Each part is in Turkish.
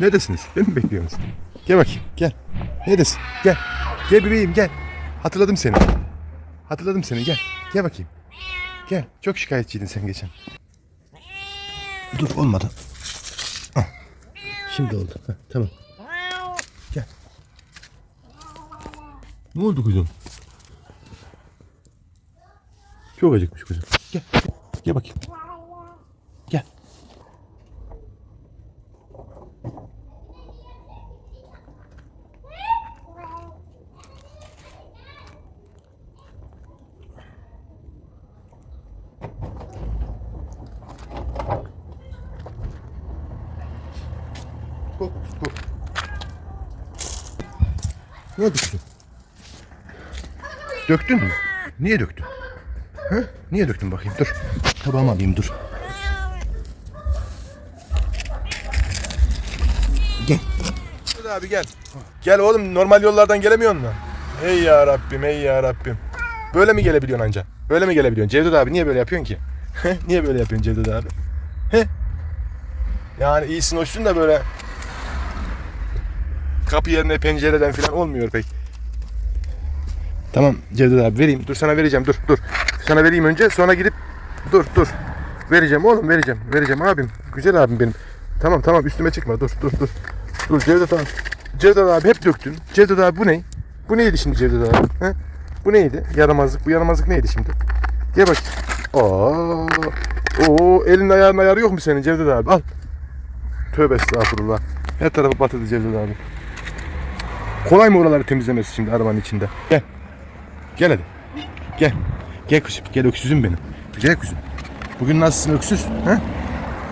Neredesiniz? Beni mi bekliyorsunuz? Gel bakayım. Gel. Neredesin? Gel. Gel bebeğim gel. Hatırladım seni. Hatırladım seni gel. Gel bakayım. Gel. Çok şikayetçiydin sen geçen. Dur olmadı. Ah. Şimdi oldu. Heh, tamam. Gel. Ne oldu kuzum? Çok acıkmış kuzum. Gel. Gel bakayım. Ne kuzum? Döktün mü? Niye döktün? Ha? Niye döktün bakayım? Dur. Tabağımı alayım dur. Gel. Hadi abi gel. Gel oğlum normal yollardan gelemiyor musun? Ey ya Rabbim ey ya Rabbim. Böyle mi gelebiliyorsun anca? Böyle mi gelebiliyorsun? Cevdet abi niye böyle yapıyorsun ki? niye böyle yapıyorsun Cevdet abi? Yani iyisin hoşsun da böyle kapı yerine pencereden falan olmuyor pek. Tamam Cevdet abi vereyim. Dur sana vereceğim. Dur dur. Sana vereyim önce sonra gidip dur dur. Vereceğim oğlum vereceğim. Vereceğim abim. Güzel abim benim. Tamam tamam üstüme çıkma. Dur dur dur. Dur Cevdet abi. Cevdet abi hep döktün. Cevdet abi bu ne? Bu neydi şimdi Cevdet abi? He? Bu neydi? Yaramazlık. Bu yaramazlık neydi şimdi? Gel bak. Aa. Oo, elin ayağın ayarı yok mu senin Cevdet abi? Al. Tövbe estağfurullah. Her tarafı batırdı Cevdet abi. Kolay mı oraları temizlemesi şimdi arabanın içinde? Gel. Gel hadi. Gel. Gel kızım. Gel öksüzüm benim. Gel kızım. Bugün nasılsın öksüz? Ha?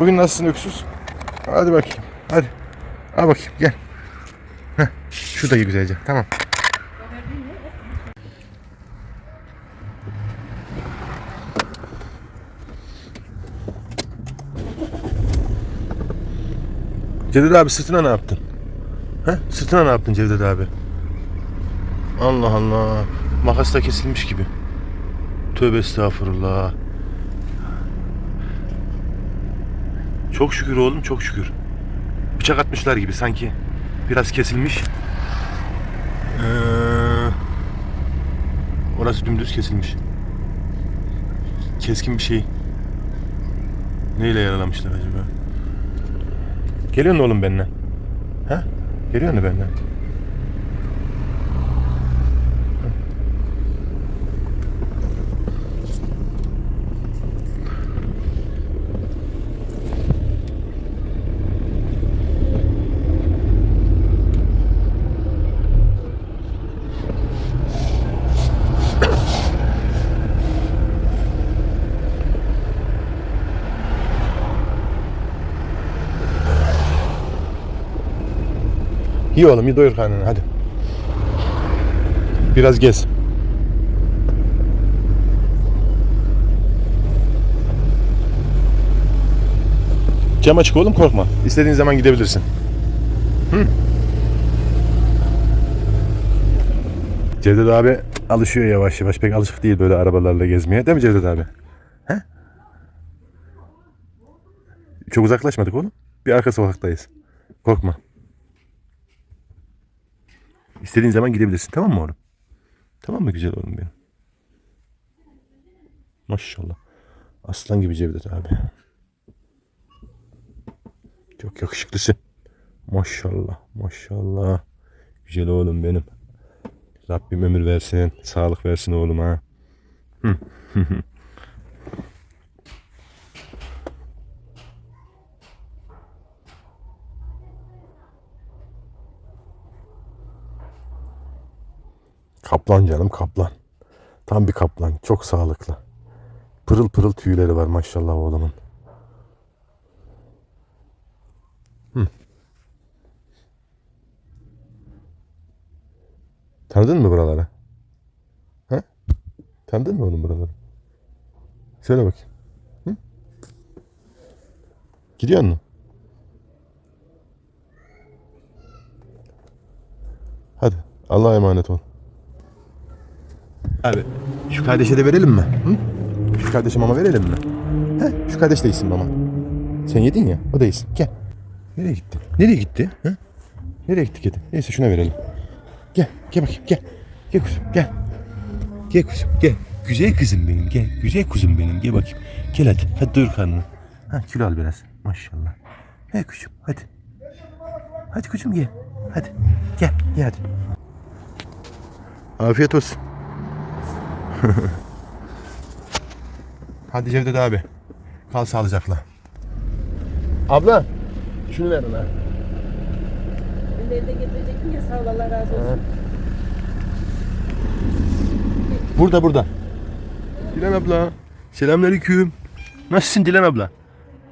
Bugün nasılsın öksüz? Hadi bakayım. Hadi. Al bakayım gel. Heh. Şu da iyi güzelce. Tamam. Cevdet abi sırtına ne yaptın? Ha? Sırtına ne yaptın Cevdet abi? Allah Allah. Makas da kesilmiş gibi. Tövbe estağfurullah. Çok şükür oğlum çok şükür. Bıçak atmışlar gibi sanki. Biraz kesilmiş. Ee, orası dümdüz kesilmiş. Keskin bir şey. Neyle yaralamışlar acaba? Geliyor musun oğlum benimle? Ha? Geliyor musun benimle? İyi oğlum iyi doyur karnını hadi. Biraz gez. Cam açık oğlum korkma. İstediğin zaman gidebilirsin. Hı? Cevdet abi alışıyor yavaş yavaş. Pek alışık değil böyle arabalarla gezmeye. Değil mi Cevdet abi? He? Çok uzaklaşmadık oğlum. Bir arka sokaktayız. Korkma. İstediğin zaman gidebilirsin. Tamam mı oğlum? Tamam mı güzel oğlum benim? Maşallah. Aslan gibi Cevdet abi. Çok yakışıklısın. Maşallah. Maşallah. Güzel oğlum benim. Rabbim ömür versin. Sağlık versin oğlum ha. Kaplan canım kaplan. Tam bir kaplan. Çok sağlıklı. Pırıl pırıl tüyleri var maşallah oğlumun. Hı. Tanıdın mı buraları? Ha? Tanıdın mı oğlum buraları? Söyle bakayım. Hı? Gidiyor musun? Hadi. Allah'a emanet ol. Abi şu kardeşe de verelim mi? Hı? Şu kardeşe mama verelim mi? He? Şu kardeş de yesin mama. Sen yedin ya o da yesin. Gel. Nereye gitti? Nereye gitti? Ha? Nereye gitti kedi? Neyse şuna verelim. Gel, gel bakayım, gel. Gel kuzum, gel. Gel kuzum, gel. Güzel kızım benim, gel. Güzel kuzum benim, gel bakayım. Gel hadi, hadi doyur karnını. Ha, kilo al biraz. Maşallah. He kuzum, hadi. Hadi kuzum gel. Hadi, gel, gel hadi. Afiyet olsun. hadi Cevdet abi. Kal sağlıcakla. Abla, şunu ver ona. Ellerine getirecektim ya sağ ol Allah razı olsun. Burada burada. Dilan abla. Selamünaleyküm. Nasılsın Dilan abla?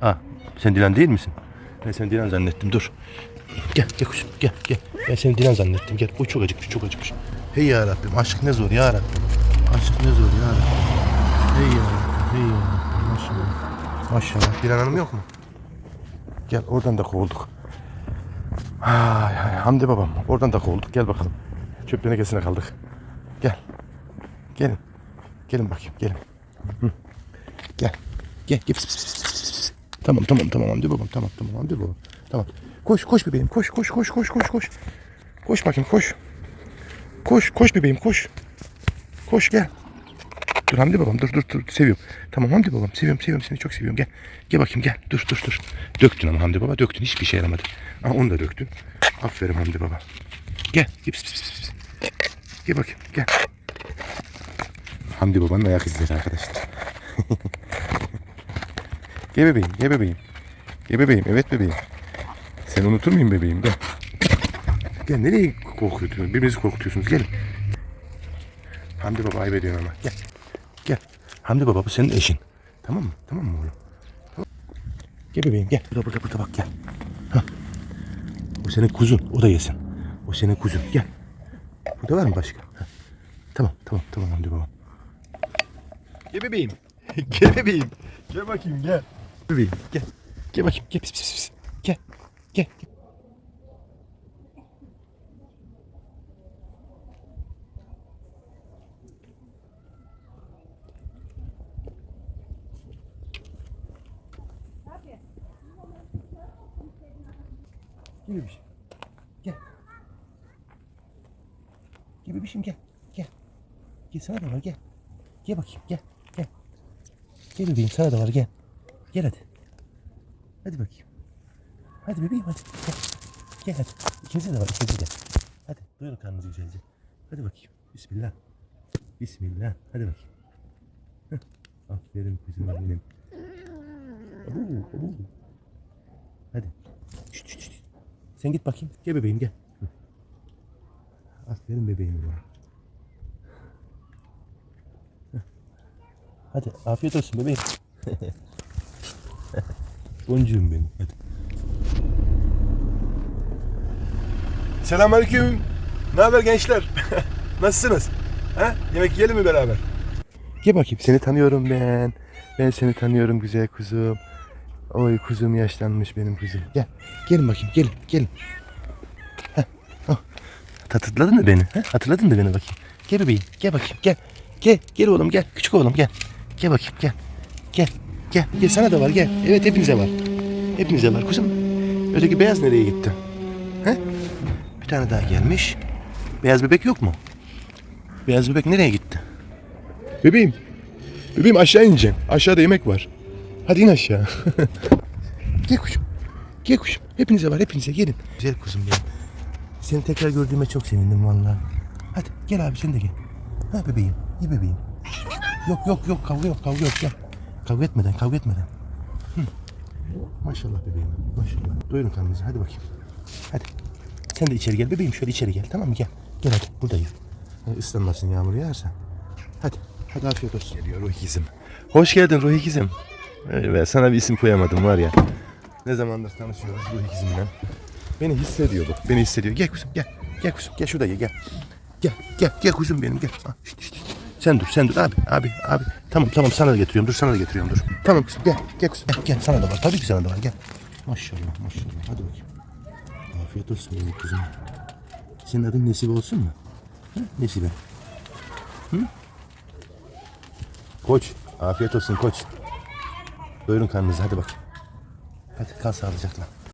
Ha, sen Dilan değil misin? Ben seni Dilan zannettim. Dur. Gel, gel kuşum. Gel, gel. Ben seni Dilan zannettim. Gel. O çok acıkmış, çok acıkmış. Hey ya Rabbim. Aşk ne zor ya Rabbim. Aşk ne zor ya. Hey ya. Hey ya. Maşallah. Maşallah. Dilan Hanım yok mu? Gel oradan da kovulduk. Ay, ay, Hamdi babam. Oradan da kovulduk. Gel bakalım. Çöp tenekesine kaldık. Gel. Gelin. Gelin bakayım gelin. Hı. Gel. Gel. Gel. Pis, pis, pis, pis. Tamam tamam tamam Hamdi babam tamam tamam Hamdi babam. Tamam. Koş koş bebeğim koş koş koş koş koş koş. Koş bakayım koş. Koş koş bebeğim koş. Koş gel. Dur Hamdi babam dur dur dur seviyorum. Tamam Hamdi babam seviyorum seviyorum seni çok seviyorum gel. Gel bakayım gel dur dur dur. Döktün ama Hamdi baba döktün hiçbir şey yaramadı. Aha onu da döktün. Aferin Hamdi baba. Gel pis, pis, pis, pis. Gel bakayım gel. Hamdi babanın ayak izleri arkadaşlar. gel bebeğim, gel bebeğim. Gel bebeğim, evet bebeğim. Sen unutur muyum bebeğim? Gel. Gel nereye korkutuyorsunuz? Birbirinizi korkutuyorsunuz. Gelin. Hamdi baba ayıp ediyorsun ama. Gel. Gel. Hamdi baba bu senin eşin. Tamam mı? Tamam mı oğlum? Tamam. Gel bebeğim gel. Burada burada burada bak gel. Hah. O senin kuzun. O da yesin. O senin kuzun. Gel. Burada var mı başka? Hah. Tamam tamam tamam Hamdi babam. Gel bebeğim. gel bebeğim. Gel bakayım gel. Bebeğim gel. Gel bakayım gel pis pis pis. Gel. Gel. gel. Gel bebişim. Gel. Gel bebişim gel. Gel. Gel sana da var gel. Gel bakayım gel. Gel. Gel bebeğim sana da var gel. Gel hadi. Hadi bakayım. Hadi bebeğim hadi. Gel. Gel hadi. İkinize de var ikinize de. Hadi doyurun karnınızı güzelce. Hadi bakayım. Bismillah. Bismillah. Hadi bakayım. Heh. Aferin kuzum benim. Abu, abu. Hadi. Sen git bakayım. Gel bebeğim gel. Aferin bebeğim ya. Hadi afiyet olsun bebeğim. Boncuğum benim. Hadi. Selamünaleyküm. Ne haber gençler? Nasılsınız? Ha? Yemek yiyelim mi beraber? Gel bakayım. Seni tanıyorum ben. Ben seni tanıyorum güzel kuzum. Oy kuzum yaşlanmış benim kuzum. Gel. Gelin bakayım. Gelin. Gelin. Heh. Oh. Hatırladın mı beni? Ha? Hatırladın mı beni bakayım? Gel bebeğim. Gel bakayım. Gel. Gel. Gel oğlum gel. Küçük oğlum gel. Gel bakayım gel. Gel. Gel. Gel sana da var gel. Evet hepinize var. Hepinize var kuzum. Öteki beyaz nereye gitti? He? Bir tane daha gelmiş. Beyaz bebek yok mu? Beyaz bebek nereye gitti? Bebeğim. Bebeğim aşağı ineceğim. Aşağıda yemek var. Hadi in aşağı. Gel kuşum. Gel kuşum. Hepinize var hepinize gelin. Güzel kuzum benim. Seni tekrar gördüğüme çok sevindim vallahi. Hadi gel abi sen de gel. Ha bebeğim. İyi bebeğim. Yok yok yok kavga yok kavga yok gel. Kavga etmeden kavga etmeden. Hı. Maşallah bebeğim. Maşallah. Doyurun karnınızı hadi bakayım. Hadi. Sen de içeri gel bebeğim şöyle içeri gel tamam mı gel. Gel hadi buradayım. Islanmasın yağmur yağarsa. Hadi. Hadi afiyet olsun. Geliyor Ruhi ikizim. Hoş geldin Ruhi ikizim. Evet, sana bir isim koyamadım var ya. Ne zamandır tanışıyoruz Ruhi ikizimle. Beni hissediyor bu. Beni hissediyor. Gel kuzum gel. Gel kuzum gel şurada gel. Gel. Gel gel gel kuzum benim gel. Ha, şişt, şişt, şişt. Sen dur sen dur abi abi abi. Tamam tamam sana da getiriyorum dur sana da getiriyorum dur. Tamam kuzum gel gel kuzum gel, gel sana da var tabii ki sana da var gel. Maşallah maşallah hadi bakayım. Afiyet olsun benim kuzum. Senin adın Nesibe olsun mu? Hı? Nesibe. Hı? Koç. Afiyet olsun koç. Doyurun karnınızı hadi bakayım. Hadi kal sağlıcakla.